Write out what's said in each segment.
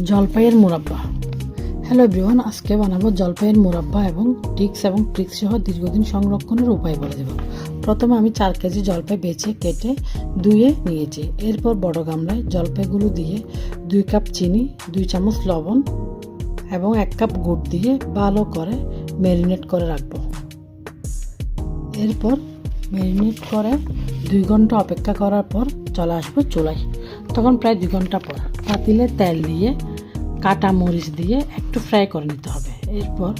জলপাইয়ের মুরাব্বা hello everyone আজকে বানাবো জলপাইয়ের মুরাব্বা এবং টিক্স এবং ট্রিক্স সহ দীর্ঘদিন সংরক্ষণের উপায় বলে দেব। প্রথমে আমি চার কেজি জলপাই বেছে, কেটে, ধুয়ে নিয়েছি। এরপর বড় গামলায় জলপাইগুলো দিয়ে দুই কাপ চিনি, দুই চামচ লবণ এবং এক কাপ গুড় দিয়ে ভালো করে ম্যারিনেট করে রাখব। এরপর ম্যারিনেট করে দুই ঘণ্টা অপেক্ষা করার পর চলে আসব চুলায়। তখন প্রায় দুই ঘণ্টা পর পাতিলে তেল দিয়ে, কাটা মরিচ দিয়ে একটু ফ্রাই করে নিতে হবে। এরপর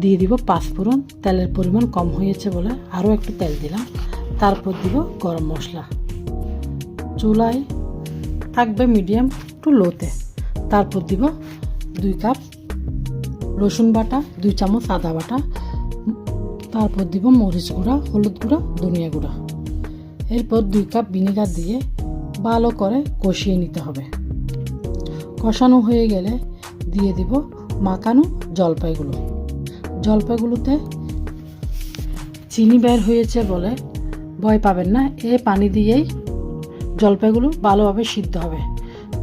দিয়ে দিব পাঁচফোড়ন তেলের পরিমাণ কম হয়েছে বলে আরও একটু তেল দিলাম। তারপর দিব গরম মশলা। চুলায় থাকবে মিডিয়াম টু লোতে তারপর দিব দুই কাপ রসুন বাটা, দুই চামচ আদা বাটা। তারপর দিব মরিচ গুঁড়া, হলুদ গুঁড়া, ধনিয়া গুঁড়া। এরপর দুই কাপ ভিনেগার দিয়ে ভালো করে কষিয়ে নিতে হবে। কষানো হয়ে গেলে দিয়ে দিব মাখানো জলপাইগুলো। জলপাইগুলোতে চিনি বের হয়েছে বলে ভয় পাবেন না, এ পানি দিয়েই জলপাইগুলো ভালোভাবে সিদ্ধ হবে।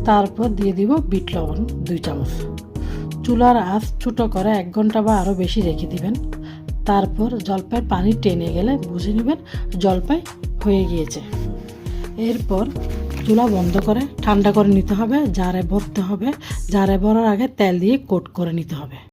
তারপর দিয়ে দিব বিট লবণ, দুই চামচ। চুলার আঁচ ছোটো করে এক ঘণ্টা বা আরও বেশি রেখে দিবেন। তারপর জলপাইয়ের পানি টেনে গেলে বুঝে নেবেন জলপাই হয়ে গিয়েছে। এরপর চুলা বন্ধ করে, ঠান্ডা করে নিতে হবে, জারে ভরতে হবে। জারে ভরার আগে তেল দিয়ে কোট করে নিতে হবে।